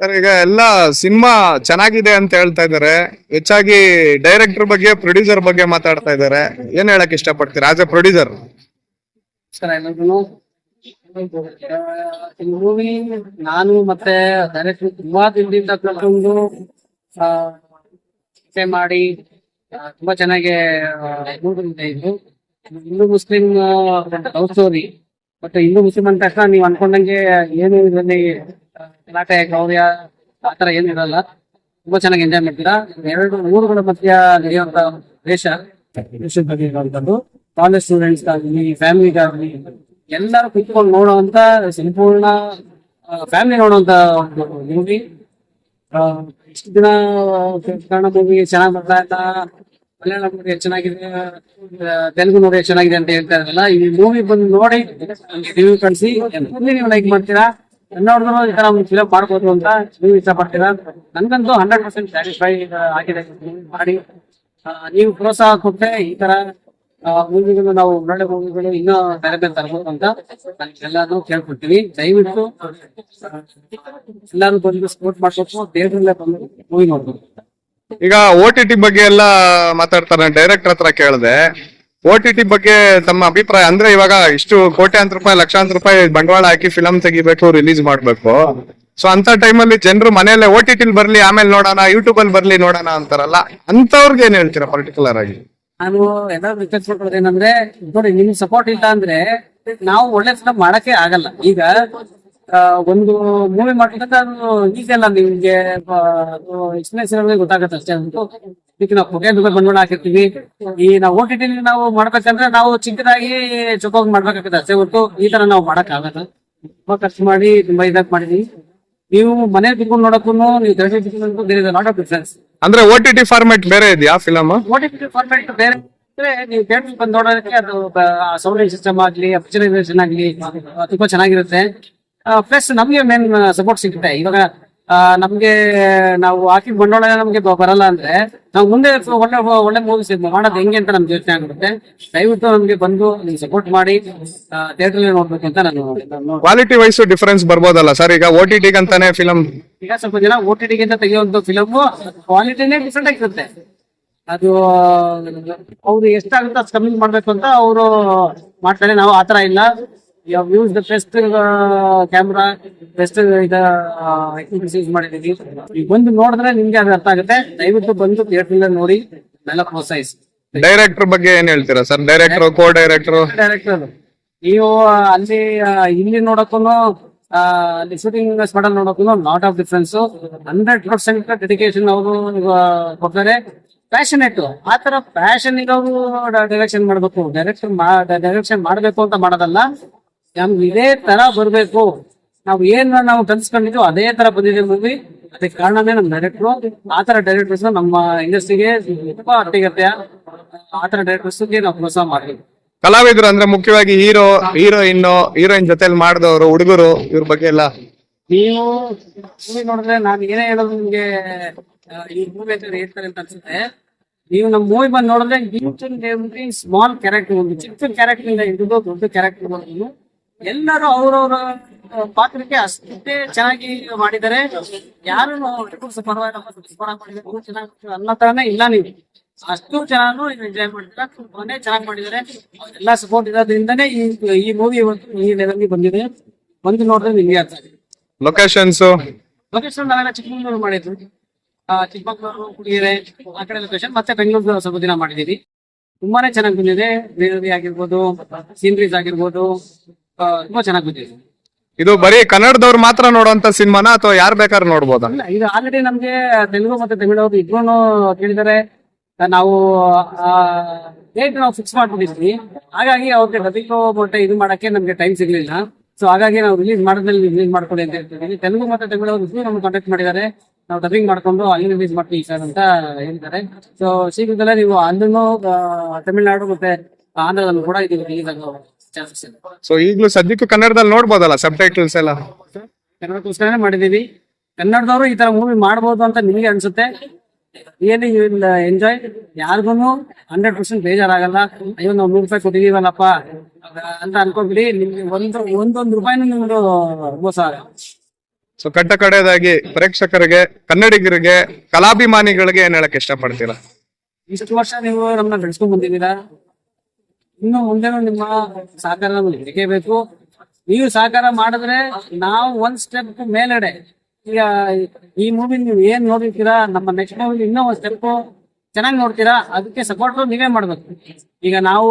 Sir, ಈಗ ಎಲ್ಲ cinema ಚೆನ್ನಾಗಿದೆ ಅಂತ ಹೇಳ್ತಾ ಇದಾರೆ ಹೆಚ್ಚಾಗಿ ಡೈರೆಕ್ಟರ್ ಬಗ್ಗೆ ಪ್ರೊಡ್ಯೂಸರ್ ಬಗ್ಗೆ ಮಾತಾಡ್ತಾ ಇದಾರೆ ಏನ್ ಹೇಳಕ್ ಇಷ್ಟಪಡ್ತೀರಾ ಆಸ್ ಎ ಪ್ರೊಡ್ಯೂಸರ್ ಮೂವಿ ನಾನು ಮತ್ತೆ ಡೈರೆಕ್ಟರ್ ತುಂಬಾ ದಿನದಿಂದ ಕಲ್ತ್ಕೊಂಡು ಮಾಡಿ ತುಂಬಾ ಚೆನ್ನಾಗಿ Hindu Muslim love story but Hindu Muslim ಅಂದ ತಕ್ಷಣ ನೀವು ಅನ್ಕೊಂಡಂಗೆ ಏನು ಇದರಲ್ಲಿ ಗಲಾಟೆ ಗೌರ್ಯ ಆತರ ಏನು ಇರಲ್ಲ. ತುಂಬಾ ಚೆನ್ನಾಗಿ ಎಂಜಾಯ್ ಮಾಡ್ತೀರಾ? ಎರಡು ಊರುಗಳ ಮಧ್ಯ ನಡೆಯುವಂತ ದೇಶ, ದೇಶದ ಬಗ್ಗೆ ಕಾಲೇಜ್ ಸ್ಟೂಡೆಂಟ್ಸ್ ಆಗಲಿ ಫ್ಯಾಮಿಲಿಗಾಗಲಿ ಎಲ್ಲರೂ ಕುತ್ಕೊಂಡು ನೋಡುವಂತ ಸಂಪೂರ್ಣ ಫ್ಯಾಮಿಲಿ ನೋಡುವಂತ ಒಂದು ಮೂವಿ ಇಷ್ಟು ದಿನ ಕನ್ನಡ ಮೂವಿ ಚೆನ್ನಾಗಿ ಬರ್ತಾ ಇಲ್ಲ. ಮಲಯಾಳ ನೋಡಿ ಚೆನ್ನಾಗಿದೆ ತೆಲುಗು ನೋಡಿ ಚೆನ್ನಾಗಿದೆ ಅಂತ ಹೇಳ್ತಾ ಇದ್ರಲ್ಲ ಈ ಮೂವಿ ಬಂದು ನೋಡಿ ರಿವ್ಯೂ ಕಳಿಸಿ ನೀವು ಲೈಕ್ ಮಾಡ್ತೀರಾ? ನೋಡಿದ್ರು ಈ ತರ ಒಂದು ಫಿಲಮ್ ಮಾಡ್ಬೋದು ಅಂತ ನೀವು ಇಷ್ಟಪಡ್ತೀರಾ? ನನ್ಗಂತೂ ಹಂಡ್ರೆಡ್ ಪರ್ಸೆಂಟ್ ಸ್ಯಾಟಿಸ್ಫೈ ಆಗಿದೆ. ಮಾಡಿ ನೀವು ಪ್ರೋತ್ಸಾಹ ಕೊಟ್ಟರೆ ಈ ತರ ಮೂವಿಗಳು ನಾವು ಒಳ್ಳೊಳ್ಳೆ ಮೂವಿಗಳು ಇನ್ನೂ ಬೇರೆ ಬೇರೆ ತರಬಹುದು ಅಂತ ಎಲ್ಲಾನು ಕೇಳ್ಕೊಡ್ತೀನಿ ದಯವಿಟ್ಟು ಎಲ್ಲಾನು ಬಂದು ಸಪೋರ್ಟ್ ಮಾಡ್ಬೇಕು ಥಿಯೇಟರ್ಲ್ಲೇ ಬಂದು ಮೂವಿ ನೋಡ್ಬೇಕು ಈಗ ಓ ಟಿ ಟಿ ಬಗ್ಗೆ ಎಲ್ಲ ಮಾತಾಡ್ತಾರೆ ಡೈರೆಕ್ಟರ್ ಹತ್ರ ಕೇಳಿದೆ. ಓ ಟಿ ಟಿ ಬಗ್ಗೆ ತಮ್ಮ ಅಭಿಪ್ರಾಯ, ಅಂದ್ರೆ ಇವಾಗ ಇಷ್ಟು ಕೋಟ್ಯಾಂತರ ರೂಪಾಯಿ, ಲಕ್ಷಾಂತರ ರೂಪಾಯಿ ಬಂಡವಾಳ ಹಾಕಿ ಫಿಲಂ ತೆಗಿಬೇಕು ರಿಲೀಸ್ ಮಾಡ್ಬೇಕು. ಸೊ ಅಂತ ಟೈಮಲ್ಲಿ ಜನರು ಮನೆಯಲ್ಲೇ ಓ ಟಿ ಟಿಲ್ ಬರ್ಲಿ, ಆಮೇಲೆ ನೋಡೋಣ ಯೂಟ್ಯೂಬ್ ಅಲ್ಲಿ ಬರ್ಲಿ, ನೋಡೋಣ ಅಂತಾರಲ್ಲ, ಅಂತವ್ರಿಗೆ ಏನ್ ಹೇಳ್ತೀರಾ ಪರ್ಟಿಕ್ಯುಲರ್ ಆಗಿ? ನಾನು ಎಲ್ಲರೂ ರಿಕ್ವೆಸ್ಟ್ ಮಾಡ್ಕೊಳ್ಳೋದು ಏನಂದ್ರೆ, ನೋಡಿ, ನಿಮ್ಗೆ ಸಪೋರ್ಟ್ ಇಲ್ಲ ಅಂದ್ರೆ ನಾವು ಒಳ್ಳೆ ಫಿಲಮ್ ಮಾಡಕ್ಕೆ ಆಗಲ್ಲ. ಈಗ ಒಂದು ಮೂವಿ ಮಾಡ್ಬೇಕಂತ ಅದು ಈಗೆಲ್ಲ ನಿಮ್ಗೆ ಎಕ್ಸ್ಪೀರಿಯನ್ಸ್ ಗೊತ್ತಾಗತ್ತೆ ಅಷ್ಟೇ ಅಂತೂ ಇದಕ್ಕೆ ನಾವು ಕೊಟ್ಟೆ ದುಬೈ ಬಂಡವಾಳ ಹಾಕಿರ್ತೀವಿ. ಈ ನಾವು ಓ ಟಿ ಟಿ ನಾವು ಮಾಡ್ಬೇಕಂದ್ರೆ ನಾವು ಚಿಕ್ಕದಾಗಿ ಚೊಕೋಗ್ ಮಾಡ್ಬೇಕಾಗತ್ತೆ ಅಷ್ಟೇ ಹೊರತು ಈ ತರ ನಾವು ಮಾಡಕ್ ಆಗಲ್ಲ ತುಂಬಾ ಖರ್ಚು ಮಾಡಿ ತುಂಬಾ ಇದಾಗ್ ಮಾಡಿದೀವಿ. ನೀವು ಮನೆ ಕುತ್ಕೊಂಡು ನೋಡಕ್ಕೂ ನೀವು ದರ್ಶನ ಬೇರೆ ಲಾಟ್ ಆಫ್ ಡಿಫ್ರೆನ್ಸ್ ಅಂದ್ರೆ ಓ ಟಿ ಟಿ ಫಾರ್ಮೆಟ್ ಬೇರೆ ಇದೆಯಾ ಫಿಲಮ್ ಓಟಿಟಿ ಫಾರ್ಮ್ಯಾಟ್ ಬೇರೆ ಅಂದ್ರೆ ನೀವು ಥಿಯೇಟರ್ ಬಂದು ನೋಡೋದಕ್ಕೆ ಅದು ಸೌಂಡ್ ಸಿಸ್ಟಮ್ ಆಗ್ಲಿ ಅಪ್ಚರೈಸೇಷನ್ ಆಗ್ಲಿ ತುಂಬಾ ಚೆನ್ನಾಗಿರುತ್ತೆ. ಪ್ಲಸ್ ನಮ್ಗೆ ಮೇನ್ ಸಪೋರ್ಟ್ ಸಿಗುತ್ತೆ. ಇವಾಗ ನಮ್ಗೆ ನಾವು ಹಾಕಿ ಬಂಡವಾಳ ನಮ್ಗೆ ಬರಲ್ಲ ಅಂದ್ರೆ ನಾವು ಮುಂದೆ ಒಳ್ಳೆ ಒಳ್ಳೆ ಮೂವೀಸ್ ಮಾಡೋದು ಹೆಂಗೆ ಅಂತ ನಮ್ಗೆ ಯೋಚನೆ ಆಗ್ಬಿಡುತ್ತೆ ದಯವಿಟ್ಟು ನಮ್ಗೆ ಬಂದು ಸಪೋರ್ಟ್ ಮಾಡಿ ಥಿಯೇಟರ್ ನೋಡ್ಬೇಕು ಅಂತ ನಾನು ನಾನು ಕ್ವಾಲಿಟಿ ವೈಸ್ ಡಿಫರೆನ್ಸ್ ಬರ್ಬೋದಲ್ಲ ಸರ್ ಈಗ ಓ ಟಿ ಟಿ ಅಂತಾನೆ ಫಿಲಂ ಈಗ ಸ್ವಲ್ಪ ಜನ ಓ ಟಿ ಟಿಗಿಂತ ತೆಗಿಯುವಂತ ಫಿಲಮ್ ಕ್ವಾಲಿಟಿನೇ ಡಿಫ್ರೆಂಟ್ ಆಗಿರುತ್ತೆ. ಅದು ಅವ್ರು ಎಷ್ಟಾಗುತ್ತೆ ಅಷ್ಟು ಕಮ್ಮಿ ಮಾಡ್ಬೇಕು ಅಂತ ಅವರು ಮಾಡ್ತಾರೆ. ನಾವು ಆತರ ಇಲ್ಲ. Use the best camera best ಇದ ಯೂಸ್ ಮಾಡಿದೀವಿ ಈಗ ಬಂದು ನೋಡಿದ್ರೆ ನಿಮ್ಗೆ ಅದು ಅರ್ಥ ಆಗುತ್ತೆ. ದಯವಿಟ್ಟು ಬಂದು ಥಿಯೇಟರ್ ನೋಡಿ ಎಲ್ಲ ಪ್ರೋತ್ಸಾಹಿಸಿ. ಡೈರೆಕ್ಟರ್ ಬಗ್ಗೆ ಏನ್ ಹೇಳ್ತೀರಾ sir? Director co director director ನೀವು ಆ, ಅಲ್ಲಿ ಆ, ಇಲ್ಲಿ ನೋಡಕ್ಕೂ ಅಲ್ಲಿ ಶೂಟಿಂಗ್ ಸ್ಪಾಟ್ ಅಲ್ಲಿ ನೋಡಕ್ಕೂ not of difference hundred percent dedication ಅವರು ಕೊಡ್ತಾರೆ. ಪ್ಯಾಷನೇಟ್ ಆ ತರ ಪ್ಯಾಷನ್ ಇರೋರು ಡೈರೆಕ್ಷನ್ ಮಾಡ್ಬೇಕು. ಡೈರೆಕ್ಷನ್ ಡೈರೆಕ್ಷನ್ ಮಾಡಬೇಕು ಅಂತ ಮಾಡೋದಲ್ಲ. ನಮ್ಗೆ ಇದೇ ತರ ಬರ್ಬೇಕು. ನಾವು ಏನ್ ನಾವು ಕಲ್ಸ್ಕೊಂಡಿದ್ವಿ ಅದೇ ತರ ಬಂದಿದೆ ಮೂವಿ ಅದಕ್ಕೆ ಕಾರಣನೇ ನಮ್ ಡೈರೆಕ್ಟ್ರು ಆ ತರ ಡೈರೆಕ್ಟರ್ಸ್ ನಮ್ಮ ಇಂಡಸ್ಟ್ರಿಗೆ ತುಂಬಾ ಅತ್ಯಗತ್ಯ. ಆ ತರ ಡೈರೆಕ್ಟರ್ಸ್ ನಾವು ಪ್ರೋತ್ಸಾಹ ಮಾಡ್ತೀವಿ. ಕಲಾವಿದರು ಅಂದ್ರೆ ಮುಖ್ಯವಾಗಿ ಹೀರೋ ಹೀರೋಯಿನ್ ಹೀರೋಯಿನ್ ಜೊತೆಲಿ ಮಾಡಿದವರು ಹುಡುಗರು ಇವ್ರ ಬಗ್ಗೆ ಎಲ್ಲ. ನೀವು ಮೂವಿ ನೋಡಿದ್ರೆ ನಾನು ಏನೇ ಹೇಳೋದು ನಿಮ್ಗೆ ಈ ಮೂವಿ ಅಂತ ಹೇಳ್ತಾರೆ ಅಂತ ಅನ್ಸುತ್ತೆ. ನೀವು ನಮ್ಮ ಮೂವಿ ಬಂದು ನೋಡಿದ್ರೆ ಸ್ಮಾಲ್ ಕ್ಯಾರೆಕ್ಟರ್ ಒಂದು ಚಿಕ್ಕ ಕ್ಯಾರೆಕ್ಟರ್ ಇಂದ ಹಿಡಿದು ದೊಡ್ಡ ಕ್ಯಾರೆಕ್ಟರ್ ಎಲ್ಲರೂ ಅವ್ರವ್ರ ಪಾತ್ರಕ್ಕೆ ಅಷ್ಟೇ ಚೆನ್ನಾಗಿ ಮಾಡಿದ್ದಾರೆ. ಯಾರು ಚೆನ್ನಾಗಿ ಅನ್ನೋ ತರನೇ ಇಲ್ಲ ನೀವು. ಅಷ್ಟು ಜನನು ಎಂಜಾಯ್ ಮಾಡಿದ್ರೆ ತುಂಬಾನೇ ಚೆನ್ನಾಗಿ ಮಾಡಿದ್ದಾರೆ. ಎಲ್ಲ ಸಪೋರ್ಟ್ ಇರೋದ್ರಿಂದನೇ ಈ ಈ ಮೂವಿ ಇವತ್ತು ಈ ಲೆವೆಲ್ಗೆ ಬಂದಿದೆ. ಬಂದು ನೋಡಿದ್ರೆ ನಿಮ್ಗೆ ಅರ್ಥ ಲೊಕೇಶನ್ಸ್ ಲೊಕೇಶನ್ ನಾವೆಲ್ಲ ಚಿಕ್ಕಮಂಗ್ಳೂರು ಮಾಡಿದ್ವಿ ಚಿಕ್ಕಮಂಗ್ಳೂರು ಕುಡಿಗೆರೆ ಆ ಕಡೆ ಲೊಕೇಶನ್ ಮತ್ತೆ ಬೆಂಗಳೂರು ಸ್ವಲ್ಪ ದಿನ ಮಾಡಿದೀವಿ ತುಂಬಾನೇ ಚೆನ್ನಾಗಿ ಬಂದಿದೆ. ಗ್ರೀನರಿ ಆಗಿರ್ಬೋದು ಸೀನ್ರೀಸ್ ಆಗಿರ್ಬೋದು ತುಂಬಾ ಚೆನ್ನಾಗಿ ಬಂದಿದೆ ಇದು ಬರೀ ಕನ್ನಡದವ್ರು ಮಾತ್ರ ನೋಡುವಂತ ಸಿನಿಮಾನ ಅಥವಾ ಯಾರು ಬೇಕಾದ್ರೂ ನೋಡಬಹುದು ಇಲ್ಲ ಇದು ಆಲ್ರೆಡಿ ನಮ್ಗೆ ತೆಲುಗು ಮತ್ತೆ ತಮಿಳು ಅವರು ಇಬ್ರು ಕೇಳಿದರೆ. ನಾವು ಡೇಟ್ ನಾವು ಫಿಕ್ಸ್ ಮಾಡ್ಬಿಟ್ಟಿದ್ವಿ. ಹಾಗಾಗಿ ಅವ್ರಿಗೆ ಡಬಿಂಗ್ ಮೊಟ್ಟೆ ಇದು ಮಾಡಕ್ಕೆ ನಮ್ಗೆ ಟೈಮ್ ಸಿಗ್ಲಿಲ್ಲ. ಸೊ ಹಾಗಾಗಿ ನಾವು ರಿಲೀಸ್ ಮಾಡಿದ್ಮೇಲೆ ರಿಲೀಸ್ ಮಾಡ್ಕೊಳ್ಳಿ ಅಂತ ಹೇಳ್ತೀವಿ ತೆಲುಗು ಮತ್ತೆ ತಮಿಳು ಅವರು ಇಬ್ರು ನಮ್ಗೆ ಕಾಂಟ್ಯಾಕ್ಟ್ ಮಾಡಿದ್ದಾರೆ. ನಾವು ಡಬ್ಬಿಂಗ್ ಮಾಡ್ಕೊಂಡು ಅಲ್ಲಿ ರಿಲೀಸ್ ಮಾಡ್ತೀವಿ ಸರ್ ಅಂತ ಹೇಳ್ತಾರೆ ಸೊ ಶೀಘ್ರದಲ್ಲೇ ನೀವು ಅಲ್ಲೂ ತಮಿಳ್ನಾಡು ಮತ್ತೆ ಆಂಧ್ರದಲ್ಲೂ ಕೂಡ ಇದು ರಿಲೀಸ್ ಆಗೋ ಸೊ ಈಗಲೂ ಸದ್ಯಕ್ಕೂ ಕನ್ನಡದಲ್ಲಿ ನೋಡ್ಬೋದಲ್ಲ ಸಬ್ ಟೈಟಲ್ಸ್ ಎಲ್ಲ. ಕನ್ನಡಕ್ಕೋಸ್ಕರನೇ ಮಾಡಿದೀವಿ ಕನ್ನಡದವರು ಈ ತರ ಮೂವಿ ಮಾಡಬಹುದು ಅಂತ ನಿಮಗೆ ಅನ್ಸುತ್ತೆ? ರಿಯಲಿ ಯು ವಿಲ್ ಎಂಜಾಯ್ ಯಾರಿಗೂ ಹಂಡ್ರೆಡ್ ಪರ್ಸೆಂಟ್ ಬೇಜಾರಾಗಲ್ಲ. ಅಯ್ಯೋ ನಾವು ನೂರು ರೂಪಾಯಿ ಕೊಟ್ಟಿದೀವಲ್ಲಪ್ಪ ಅಂತ ಅನ್ಕೋಬಿಡಿ ನಿಮ್ಗೆ ಒಂದು ಒಂದೊಂದು ರೂಪಾಯಿನೂ ನಿಮ್ದು ಮೋಸ ಸೊ ಕಟ್ಟ ಕಡೆಯದಾಗಿ ಪ್ರೇಕ್ಷಕರಿಗೆ ಕನ್ನಡಿಗರಿಗೆ ಕಲಾಭಿಮಾನಿಗಳಿಗೆ ಏನ್ ಹೇಳಕ್ ಇಷ್ಟಪಡ್ತೀರಾ? ಇಷ್ಟು ವರ್ಷ ನೀವು ನಮ್ಮನ್ನ ಬೆಳೆಸ್ಕೊಂಡ್ ಬಂದಿದ್ದೀರಾ? ಇನ್ನು ಮುಂದೆನೂ ನಿಮ್ಮ ಸಹಕಾರ ನಮ್ಗೆ ಬೇಕೇ? ನೀವು ಸಹಕಾರ ಮಾಡಿದ್ರೆ ನಾವು ಒಂದ್ ಸ್ಟೆಪ್ ಮೇಲಡೆ. ಈಗ ಈ ಮೂವಿ ನೀವು ಏನ್ ನೋಡಿರ್ತೀರಾ? ನಮ್ಮ ನೆಕ್ಸ್ಟ್ ಮೂವಿ ಇನ್ನೂ ಒಂದ್ ಸ್ಟೆಪ್ ಚೆನ್ನಾಗಿ ನೋಡ್ತೀರಾ? ಅದಕ್ಕೆ ಸಪೋರ್ಟ್ ನೀವೇ ಮಾಡ್ಬೇಕು. ಈಗ ನಾವು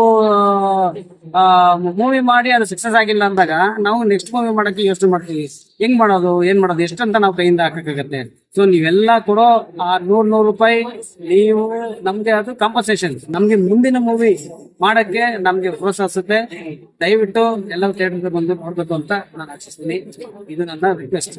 ಮೂವಿ ಮಾಡಿ ಅದು ಸಕ್ಸಸ್ ಆಗಿಲ್ಲ ಅಂದಾಗ ನಾವು ನೆಕ್ಸ್ಟ್ ಮೂವಿ ಮಾಡೋಕೆ ಯೋಚನೆ ಮಾಡ್ತೀವಿ. ಹೆಂಗ್ ಮಾಡೋದು, ಏನ್ ಮಾಡೋದು, ಎಷ್ಟಂತ ನಾವು ಕೈಯಿಂದ ಹಾಕಕ್ಕಾಗತ್ತೆ ಸೊ ನೀವೆಲ್ಲ ಕೊಡೋ ಆ ನೂರ್ ನೂರು ರೂಪಾಯಿ ನೀವು ನಮ್ಗೆ ಅದು ಕಾಂಪನ್ಸೇಷನ್ ನಮ್ಗೆ ಮುಂದಿನ ಮೂವಿ ಮಾಡಕ್ಕೆ ನಮ್ಗೆ ಪ್ರೋತ್ಸಾಹಿಸುತ್ತೆ. ದಯವಿಟ್ಟು ಎಲ್ಲ ಥಿಯೇಟರ್ ಬಂದು ನೋಡ್ಬೇಕು ಅಂತ ನಾನು ಆಶಿಸ್ತೀನಿ. ಇದು ನನ್ನ ರಿಕ್ವೆಸ್ಟ್